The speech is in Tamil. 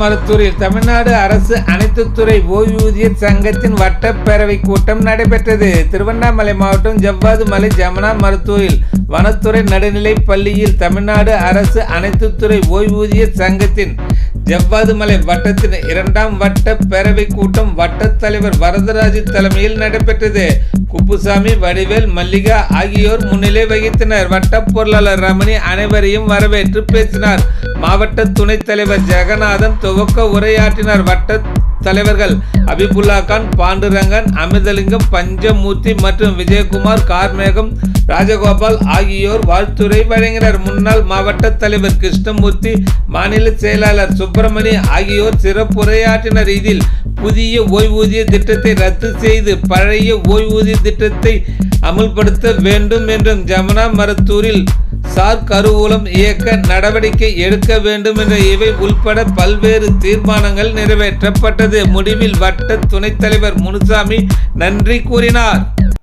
மருத்தூரில் தமிழ்நாடு அரசு அனைத்து துறை ஓய்வூதியர் சங்கத்தின் வட்டப்பேரவை கூட்டம் நடைபெற்றது. திருவண்ணாமலை மாவட்டம் ஜவ்வாது மலை ஜமுனா மருத்தூரில் வனத்துறை நடுநிலை பள்ளியில் தமிழ்நாடு அரசு அனைத்து துறை ஓய்வூதியர் சங்கத்தின் ஜவ்வாதுமலை வட்டத்தின் இரண்டாம் வட்ட பேரவை கூட்டம் வட்ட தலைவர் வரதராஜு தலைமையில் நடைபெற்றது. குப்புசாமி வடிவேல் மல்லிகா ஆகியோர் முன்னிலை வகித்தனர். வட்ட பொருளாளர் ரமணி அனைவரையும் வரவேற்று பேசினார். மாவட்ட துணைத் தலைவர் ஜெகநாதன் துவக்க உரையாற்றினார். வட்ட தலைவர்கள் அபிபுல்லா கான் பாண்டுரங்கன் அமிர்தலிங்கம் பஞ்சமூர்த்தி மற்றும் விஜயகுமார் கார்மேகம் ராஜகோபால் ஆகியோர் வாழ்த்துரை வழங்கினர். முன்னாள் மாவட்ட தலைவர் கிருஷ்ணமூர்த்தி மாநில செயலாளர் சுப்பிரமணி ஆகியோர் சிறப்புரையாற்றினர் இதில் புதிய ஓய்வூதிய திட்டத்தை ரத்து செய்து பழைய ஓய்வூதிய திட்டத்தை அமுல்படுத்த வேண்டும் என்றும் ஜமுனா மருத்தூரில் சார் கருவூலம் இயக்க நடவடிக்கை எடுக்க வேண்டும் என்ற இவை உள்பட பல்வேறு தீர்மானங்கள் நிறைவேற்றப்பட்டது. முடிவில் வட்ட துணைத் தலைவர் முனுசாமி நன்றி கூறினார்.